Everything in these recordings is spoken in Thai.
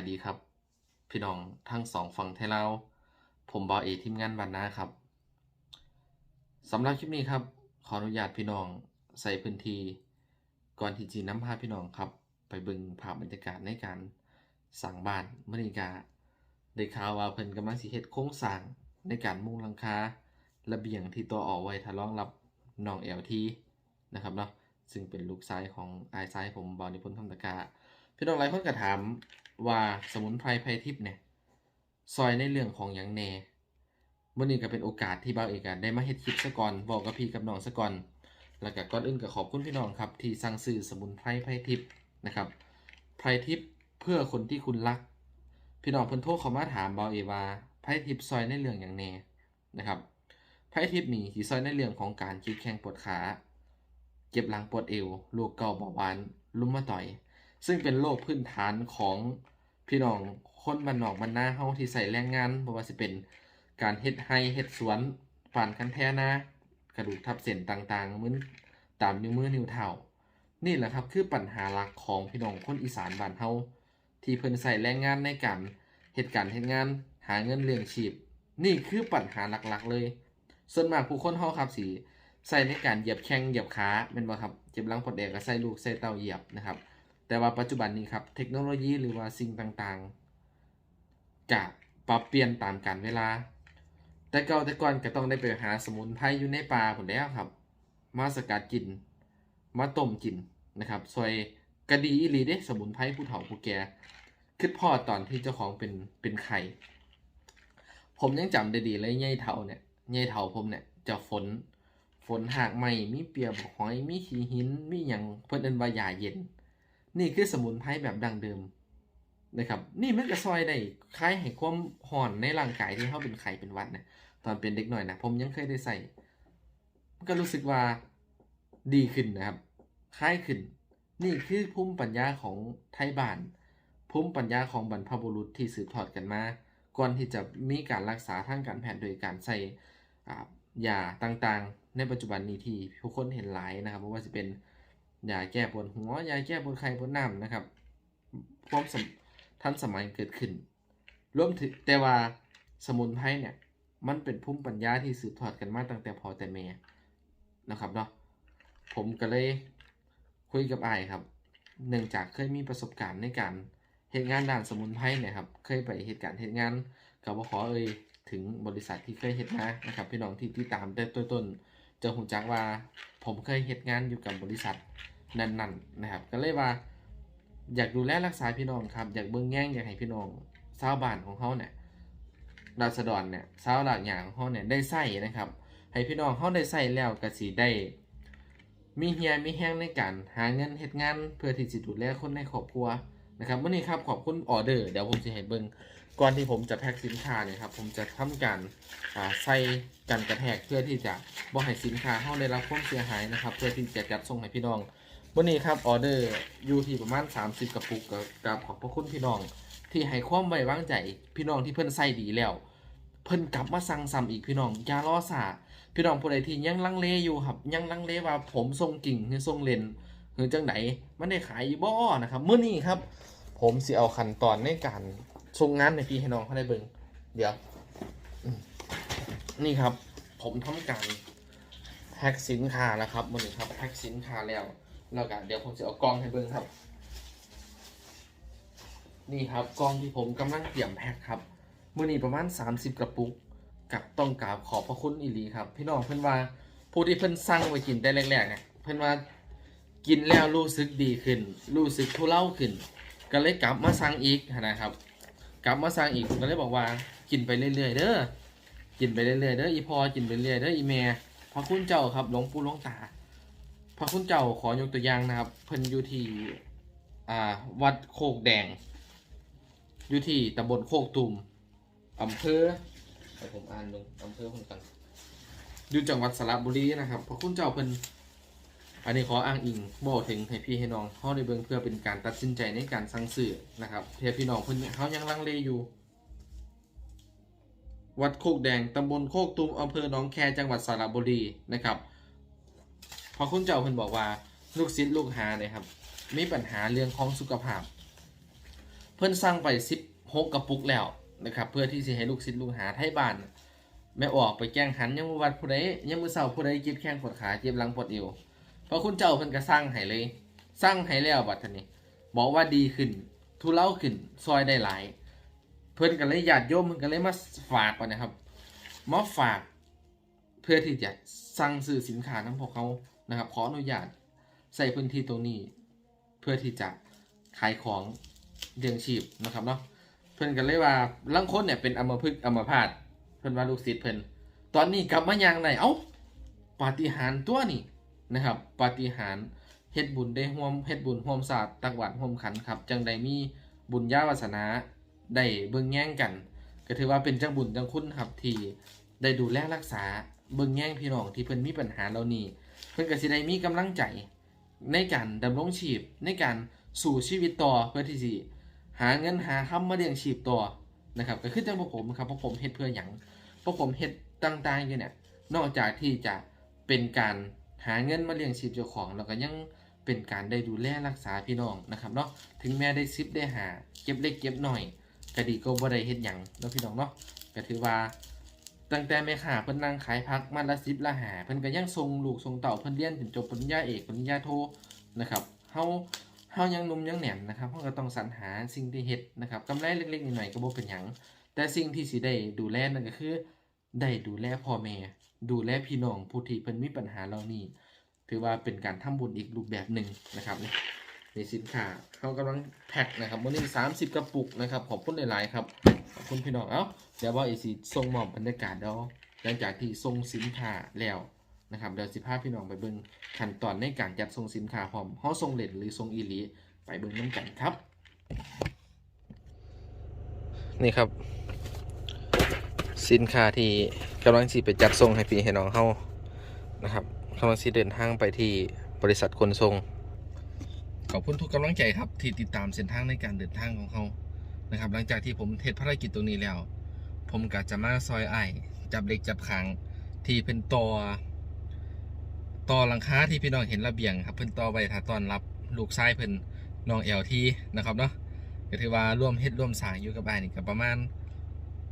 ายดีครับ พี่น้องทั้งสองฝั่งไทยลาวผมบอเอทีมงานบันนาครับสำหรับคลิปนี้ครับขออนุญาตพี่น้องใส่พื้นที่ก่อนที่จีน้ำพาพี่น้องครับ ไปบึงภาพบรรยากาศในการสั่งบ้านเมื่อนิกาได้ข่าวว่าเพิ่นกำลังสิเฮ็ดโครงสร้างในการมุ่งลังคาระเบียงที่ตัวออกไว้ทะรองรับน้องเอลทีนะครับเนาะซึ่งเป็นลูกชายของไอายชายผมบอนิพนธ์คำตะกาพี่น้องหลายคนก็ถาม ว่าสมุนไพรไพรทิพย์เนี่ยซอยในเรื่องของหยังแน่มื่อนี้ก็เป็นโอกาสที่บ่าวเอกได้มาเฮ็ดคลิปซะก่อนบอกกับพี่กับน้องซะก่อน แล้วก็ก่อนอื่นก็ขอบคุณพี่น้องครับ ที่สั่งซื้อสมุนไพรไพรทิพย์นะครับไพรทิพย์เพื่อคนที่คุณรัก พี่น้องเพิ่นโทรเข้ามาถามบ่าวเอว่าไพรทิพย์ซอยในเรื่องหยังแน่นะครับไพรทิพย์นี่สิซอยในเรื่องของการคิดแข้งปวดขา เจ็บหลังปวดเอวโรคเกาเบาหวานลุมมาต่อย ซึ่งเป็นโรคพื้นฐานของ พี่น้องคนบ้านนอกบ้านนาเฮาที่ใส่แรงงานบ่ว่าสิเป็นการเฮ็ดไร่เฮ็ดสวนป่านคันแท้นากระดูกทับเส้นต่างๆมึนตามนิ้วมือนิ้วเท้านี่แหละครับคือปัญหาหลักของพี่น้องคนอีสานบ้านเฮาที่เพิ่นใส่แรงงานในการเฮ็ดการณ์เฮ็ดงานหาเงินเลี้ยงชีพ นี่คือปัญหาหลักๆเลย ส่วนมากผู้คนเฮาครับสิใส่ในการเหยียบแข้งเหยียบขาแม่นบ่ครับเจ็บหลังปวดแดกก็ใส่ลูกใส่เต้าเหยียบนะครับ แต่ว่าปัจจุบันนี้ครับเทคโนโลยีหรือว่าสิ่งต่างๆจะปรับเปลี่ยนตามกาลเวลา แต่เก่าแต่ก่อนก็ต้องได้ไปหาสมุนไพรอยู่ในป่าผลแล้วครับ มาสกัดกิน มาต้มกินนะครับซอยกระดีอีหลีเด้สมุนไพรผู้เฒ่าผู้แก่คิดพ่อตอนที่เจ้าของเป็นเป็นไข่ ผมยังจำได้ดีเลยยายเฒ่าเนี่ยยายเฒ่าผมเนี่ยจะฝนฝนหากไม่มีเปียบหอยมีขี้หินมีหยังเพิ่อนเอินว่ายาเย็น นี่คือสมุนไพรแบบดั้งเดิมนะครับนี่มันก็ซอยได้คล้ายให้ความห่อนในร่างกายที่เขาเป็นไข้เป็นวัดนะตอนเป็นเด็กหน่อยนะผมยังเคยได้ใส่มันก็รู้สึกว่าดีขึ้นนะครับคล้ายขึ้น นี่คือภูมิปัญญาของไทยบ้านภูมิปัญญาของบรรพบุรุษที่สืบทอดกันมาก่อนที่จะมีการรักษาทางการแพทย์โดยการใส่ยาต่างๆ ในปัจจุบันนี้ที่ทุกคนเห็นหลายนะครับไม่ว่าจะเป็น ยาแก้ปวดหัวยาแก้ปวดไข้ปวดน้ำนะครับความสมทันสมัยเกิดขึ้น รวมถึงแต่ว่าสมุนไพรเนี่ย มันเป็นภูมิปัญญาที่สืบทอดกันมาตั้งแต่พ่อแต่แม่นะครับเนาะผมก็เลยคุยกับไอายครับ เนื่องจากเคยมีประสบการณ์ในการเหตุงานด้านสมุนไพรเนี่ยครับ เคยไปเหตุการณ์เหตุงานกับว่าขอเอ่ยถึงบริษัทที่เคยเหตุมานะครับ พี่น้องที่ที่ตามแต่ต้นต้น จะหูจักว่าผมเคยเหตุงานอยู่กับบริษัทนั่นๆนนะครับ ก็เลยว่า อยากดูแลรักษาพี่น้องครับ อยากเบิ่งแย่งอยากให้พี่น้องชาวบ้านของเขาเนี่ยราษฎรเนี่ยชาวหลากอย่างของเขาเนี่ยได้ใส่นะครับ ให้พี่น้องเขาได้ใส่แล้วก็สิได้ มีเฮียมีแห้งในการหาเงินเฮ็ดงานเพื่อที่จะดูแลคนในครอบครัวนะครับวันนี้ครับขอบคุณออเดอร์เดี๋ยวผมจะให้เบิ่ง ก่อนที่ผมจะแพ็คสินค้าเนี่ยครับผมจะทำการใส่กันกระแทกเพื่อที่จะบ่ให้สินค้าเขาได้รับความเสียหายนะครับ เพื่อที่จะจัดส่งให้พี่น้องวันนี้ครับออเดอร์อยู่ที่ประมาณ 30 กระปุกกับกับขอบพระคุณพี่น้อง ที่ให้ความไว้วางใจพี่น้องที่เพิ่นใส่ดีแล้ว เพิ่นกลับมาสั่งซ้ำอีกพี่น้องอย่ารอสาพี่น้องผู้ใดที่ยังลังเลอยู่ครับยังลังเลว่าผมทรงกิ่งหรือทรงเลนหรือจังไหนมันได้ขายอยู่บ่นะครับเมื่อนี้ครับ ผมสิเอาขั้นตอนในการ ส่งงานให้พี่ให้น้องเขาได้เบิ่งเดี๋ยว นี่ครับ ผมทำการแพ็คสินค้าแล้วครับวันนี้ครับแพ็คสินค้าแล้วแล้วก็เดี๋ยวผมจะเอากล้องให้เบิ่งครับ นี่ครับกล้องที่ผมกำลังเตรียมแพ็คครับมื่อนี้ประมาณ 30 กระปุกกับต้องกราบขอบพระคุณอีหลีครับ พี่น้องเพื่อนว่าผู้ที่เพิ่นสั่งไว้กินได้แรกๆเนี่ยเพื่อนว่ากินแล้วรู้สึกดีขึ้น รู้สึกทุเลาขึ้น ก็เลยกลับมาสั่งอีกนะครับ กลับมาสั่งอีกผมก็เลยบอกว่า กินไปเรื่อยๆเด้อกินไปเรื่อยๆเด้ออีพอกินไปเรื่อยๆเด้ออีแม่พระคุณเจ้าครับหลวงปู่หลวงตาพระคุณเจ้าขอยกตัวอย่างนะครับ เพิ่นอยู่ที่อ่าวัดโคกแดง อยู่ที่ตำบลโคกตุมอำเภอให้ผมอ่านลงอำเภอผมกันอยู่จังหวัดสระบุรีนะครับพระคุณเจ้าเพิ่น อันนี้ขออ้างอิงบอกถึงให้พี่ให้น้องเขาได้เบิ่งเพื่อเป็นการตัดสินใจในการสั่งซื้อนะครับเพื่อพี่น้องเพิ่นเขายังลังเลอยู่ วัดโคกแดงตำบลโคกตุมอำเภอหนองแคจังหวัดสระบุรีนะครับ พอคุณเจ้าเพิ่นบอกว่าลูกศิษย์ลูกหาเนี่ยครับมีปัญหาเรื่องของสุขภาพ เพิ่นสั่งไป16กกระปุกแล้วนะครับ เพื่อที่สิให้ลูกศิษย์ลูกหาไทบ้านแม่ออกไปแกล้งหันยังมือวัดผู้ใดยังมือเสาผู้ใดเจ็บแข้งปวดขาเจ็บหลังปวดเอว พราะคุณเจ้าเพิ่นก็สร้างให้เลยสร้างให้แล้วบัดนี้ บอกว่าดีขึ้น ทุเลาขึ้นซอยได้หลาย เพิ่นก็เลยญาติโยมเพิ่นก็เลยมาฝากก่อนนะครับมาฝาก เพื่อที่จะสั่งซื้อสินค้าทั้งพวกเขานะครับขออนุญาตใส่พื้นที่ตรงนี้ เพื่อที่จะขายของเลี้ยงชีพนะครับเนาะเพิ่นก็เลยว่าลังคนเนี่ยเป็นอมพฤกอมพาตเพิ่นว่าลูกศิษย์เพิ่นตอนนี้กลับมายังไหนเอ้าปาฏิหาริย์ตัวนี่ นะครับปฏิหารเฮ็ดบุญได้ร่วมเฮ็ดบุญร่วมศาสตร์ตักหวานร่วมขันครับ จังใดมีบุญญาวาสนาได้เบิ่งแย่งกัน ก็ถือว่าเป็นจังบุญจังคุณครับที่ได้ดูแลรักษาเบิ่งแย่งพี่น้องที่เพิ่นมีปัญหาเหล่านี้ เพิ่นก็สิได้มีกำลังใจในการดำรงชีพในการสู่ชีวิตต่อเพื่อที่สิหาเงินหาคำมาเลี้ยงชีพต่อนะครับก็คือจังพวกผมครับพวกผมเฮ็ดเพื่อหยังพวกผมเฮ็ดต่างๆอยู่เนี่ยนอกจากที่จะเป็นการ หาเงินมาเลี้ยงชีพเจ้าของ แล้วก็ยังเป็นการได้ดูแลรักษาพี่น้องนะครับเนาะถึงแม้ได้ซิปได้หาเก็บเล็กเก็บหน่อยก็ดีก็บ่ได้เฮ็ดหยังเนาะพี่น้องเนาะก็ถือว่าตั้งแต่แม่ค้าเพิ่นนั่งขายพักมันละสิบละหาเพิ่นก็ยังส่งลูกส่งเต่าเพิ่นเรียนจนจบปริญญาเอกปริญญาโทนะครับเฮาเฮายังนุ่มยังแหนมนะครับเฮาก็ต้องสรรหาสิ่งที่เฮ็ดนะครับกำไรเล็กๆหน้อยๆก็บ่เป็นหยังแต่สิ่งที่สิได้ดูแลนั่นก็คือ ได้ดูแลพ่อแม่ ดูแลพี่น้องผู้ที่เพิ่นมีปัญหาเหล่านี้ ถือว่าเป็นการทำบุญอีกรูปแบบหนึ่งนะครับนี่นี่สินค้าเขากำลังแพ็คนะครับวันนี้30กระปุกนะครับขอบคุณหลายๆครับขอบคุณพี่น้องเอ้าเดี๋ยวว่าอีสีส่งมอบบรรยากาศเดี๋ยวหลังจากที่ส่งสินค้าแล้วนะครับเดี๋ยวสิพาพี่น้องไปเบิ่งขั้นตอนในการจัดส่งสินค้าพร้อมเฮาส่งเหลทหรือส่งอีหลีไปเบิ่งน้ำกันครับ นี่ครับ สินค้าที่กำลังสิไปจัดส่งให้พี่ให้น้องเฮานะครับกำลังสิเดินทางไปที่บริษัทขนส่งขอบคุณทุกกำลังใจครับ ที่ติดตามเส้นทางในการเดินทางของเขานะครับ หลังจากที่ผมเทศภารกิจตรงนี้แล้ว ผมก็จะมาซอยไอจับเล็กจับขางที่เป็นต่อต่อหลังคาที่พี่น้องเห็นระเบียงครับเพิ่นต่อไว้ถ้าตอนรับลูกชายเพิ่นน้องเอลทีนะครับเนาะก็ถือว่าร่วมเฮ็ดร่วมสร้างอยู่กับไอ้นี่ก็ประมาณ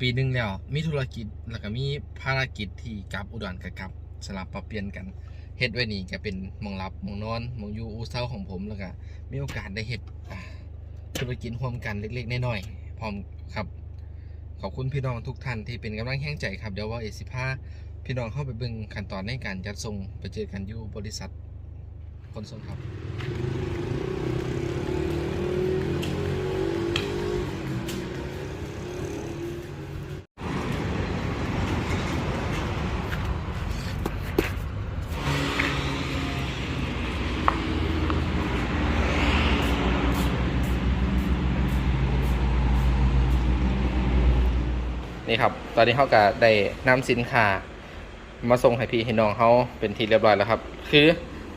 ปีหนึ่งแล้ว มีธุรกิจแล้วก็มีภารกิจที่กลับอุดรกับกลับสลับปรับเปลี่ยนกันเฮ็ดไว้นี่ก็เป็นมองรับมองนอนมองอยู่อู่เซาของผมแล้วก็มีโอกาสได้เฮ็ดธุรกิจร่วมกันเล็กๆน้อยๆพร้อมครับขอบคุณพี่น้องทุกท่านที่เป็นกำลังแห่งใจครับเดี๋ยวว่าเอสิพาพี่น้องเข้าไปเบิ่งขั้นตอนในการจัดส่งไปเจอกันอยู่บริษัทขนส่งครับ ตอนนี้เขาก็ได้นำสินค้ามาส่งให้พี่ให้น้องเขาเป็นที่เรียบร้อยแล้วครับ คือ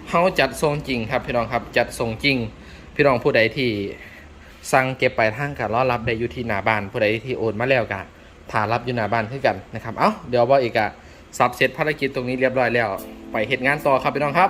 เขาจัดส่งจริงครับพี่น้องครับจัดส่งจริง พี่น้องผู้ใดที่สั่งเก็บไปทางการรอรับได้อยู่ที่หน้าบ้านผู้ใดที่โอนมาแล้วก็ถารับอยู่หน้าบ้านขึ้นกันนะครับ เอ้าเดี๋ยวว่าอีกอะสับเสร็จภารกิจตรงนี้เรียบร้อยแล้ว ไปเหตุงานต่อครับพี่น้องครับ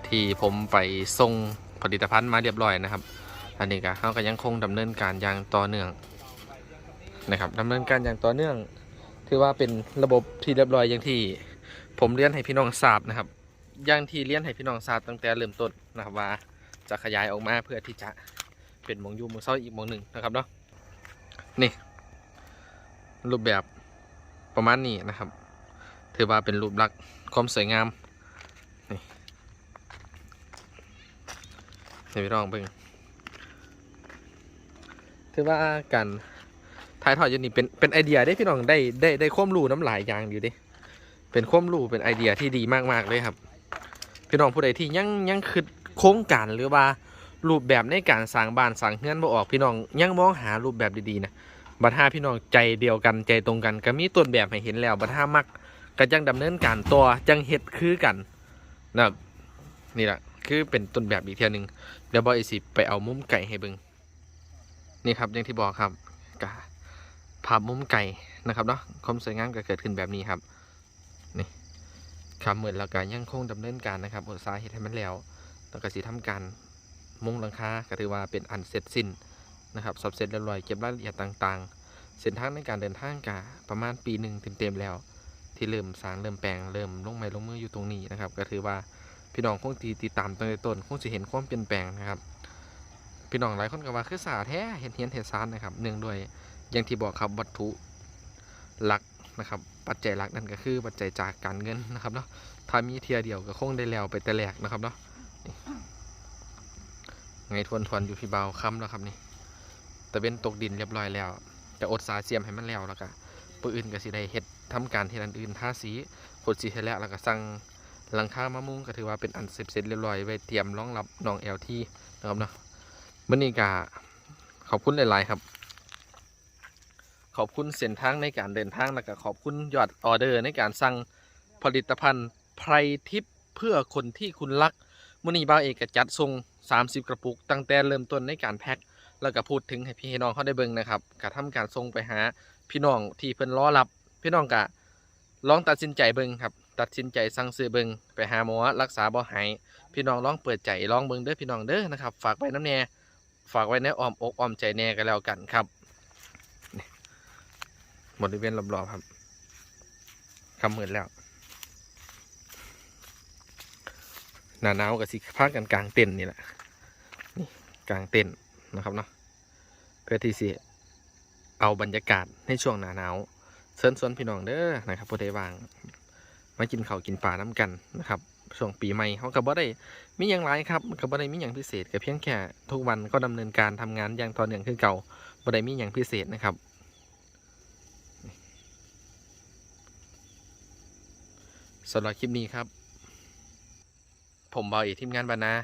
จากที่ผมไปส่งผลิตภัณฑ์มาเรียบร้อยนะครับ อันนี้ก็เขาก็ยังคงดำเนินการอย่างต่อเนื่องนะครับดำเนินการอย่างต่อเนื่อง ถือว่าเป็นระบบที่เรียบร้อยอย่างที่ ผมเรียนให้พี่น้องทราบนะครับอย่างที่เรียนให้พี่น้องทราบตั้งแต่เริ่มต้นนะครับว่าจะขยายออกมาเพื่อที่จะเป็นมงยูมงเศร้าอีกมงหนึ่งนะครับเนาะนี่รูปแบบประมาณนี้นะครับ ถือว่าเป็นรูปลักษณ์ความสวยงาม ให้พี่น้องเบิ่งถือว่าการถ่ายทอดยูนี่เป็นเป็นไอเดียได้พี่น้องได้ได้ได้ความรูน้ำหลายอย่างอยู่ดิเป็นความรูเป็นไอเดียที่ดีมากๆเลยครับ พี่น้องผู้ใดที่ยังยังคิดโครงการหรือว่ารูปแบบในการสร้างบ้านสร้างเฮือนบ่ออกพี่น้องยังมองหารูปแบบดีๆนะบัดห้าพี่น้องใจเดียวกันใจตรงกันก็มีต้นแบบให้เห็นแล้วบัดห้ามักก็จังดำเนินการตัวจังเฮ็ดคือกันนะครับนี่แหละ คือเป็นต้นแบบอีกเทียหนึงเดี๋ยวบอยสิไปเอามุมไก่ให้เบิงนี่ครับอย่างที่บอกครับกะภาพมุมไก่นะครับเนาะความสวยงามก็เกิดขึ้นแบบนี้ครับครับเหมือนเราก็ยังคงดำเนินการนะครับอุตสาหเหตุให้มันแล้วแล้วก็สิทำการมุงหลังคาก็ถือว่าเป็นอันเสร็จสิ้นนะครับสับเสร็จเรียบร้อยเก็บรายละเอียดต่างๆ เส้นทางในการเดินทางกะประมาณปีหนึ่งเต็มๆแล้ว ที่เริ่มสร้างเริ่มแปลงเริ่มลงไม้ลงมืออยู่ตรงนี้นะครับ ก็ถือว่า พี่น้องคงตีติดตามตั้งแต่ต้นคงจะเห็นความเปลี่ยนแปลงนะครับ พี่น้องหลายคนก็ว่าคือสาแท้เห็นเห็นเห็นซานนะครับเนื่องด้วยอย่างที่บอกครับวัตถุหลักนะครับ ปัจจัยหลักนั่นก็คือปัจจัยจากการเงินนะครับเนาะถ้ามีเทียเดียวก็คงได้แล้วไปแต่แรกนะครับเนาะไงทวนทวนอยู่พี่เบาค้ำแล้วครับนี่แตะเวนตกดินเรียบร้อยแล้วจะอดสาเสียมให้มันแล้วแล้วก็ปืนอื่นก็สิได้เฮ็ดทำการเฮ็ดอันอื่นท่าสีขดสีให้แล้วแล้วก็สั่ง หลังคามามุงก็ถือว่าเป็นอันเสร็จเสร็จเรียบร้อยไว้เตรียมรองรับน้องเอลที่นะครับเนาะมื่อนี้ก็ขอบคุณหลาย ๆ ครับ ขอบคุณเส้นทางในการเดินทางแล้วก็ขอบคุณยอดออเดอร์ในการสั่งผลิตภัณฑ์ไพรทิพย์เพื่อคนที่คุณรักมุนีบาวเอกจัดส่ง30 กระปุก ตั้งแต่เริ่มต้นในการแพ็คแล้วก็พูดถึงให้พี่น้องเขาได้เบิ่งนะครับกระทำการส่งไปหาพี่น้องที่เพิ่นรอรับ พี่น้องกะลองตัดสินใจเบิ่งครับ ตัดสินใจสั่งซื้อเบิงไปหาหมอรักษาบ่หายพี่น้องลองเปิดใจลองเบิงเด้อพี่น้องเด้อนะครับ ฝากไว้น้ำแน่ฝากไว้ในอ้อมอกอ้อมใจแน่กันแล้วกันครับนี่บริเวณรอบๆครับคำเหมือนแล้วหนาหนาวกับสิพากันกลางเต็นนี่แหละนี่กลางเต็นนะครับเนาะเพื่อที่สิเอาบรรยากาศในช่วงหนาหนาวเชิญชวนพี่น้องเด้อนะครับผู้ใดวาง มากินข้าวกินปลาน้ำกันนะครับช่วงปีใหม่เขาก็บ่ได้มีอย่างไรครับก็บ่ได้มีอย่างพิเศษก็เพียงแค่ทุกวันก็ดำเนินการทำงานอย่างต่อเนื่องคือเก่าบ่ได้มีอย่างพิเศษนะครับสำหรับคลิปนี้ครับ ผมบอยทีมงานบานา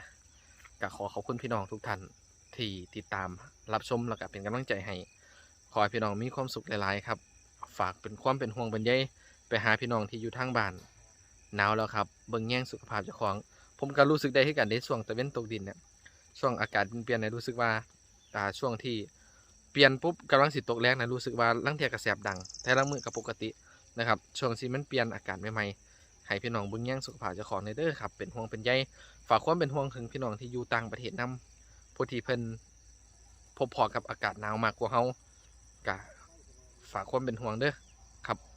ก็ขอขอบคุณพี่น้องทุกท่านที่ติดตามรับชมแล้วก็เป็นกำลังใจให้ขอให้พี่น้องมีความสุขหลายๆครับ ฝากเป็นความเป็นห่วงเป็นใย ไปหาพี่น้องที่อยู่ทางบ้านหนาวแล้วครับเบิ่งแย่งสุขภาพเจ้าของ ผมก็รู้สึกได้ที่กันในช่วงตะเว้นตกดินเนี่ยช่วงอากาศเปลี่ยนเนี่ยรู้สึกว่าอ่าช่วงที่เปลี่ยนปุ๊บกำลังสิตกแรงนะรู้สึกว่าลังเทียกระแสบดัง แต่ละมือกับปกตินะครับช่วงที่มันเปลี่ยนอากาศใหม่ๆให้พี่น้องเบิ่งแย่งสุขภาพเจ้าของในเด้อครับเป็นห่วงเป็นใยฝากความเป็นห่วงถึงพี่น้องที่อยู่ต่างประเทศนำผู้ที่เพิ่นพบพอกับอากาศหนาวมากกว่าเฮากะฝากความเป็นห่วงเด้อ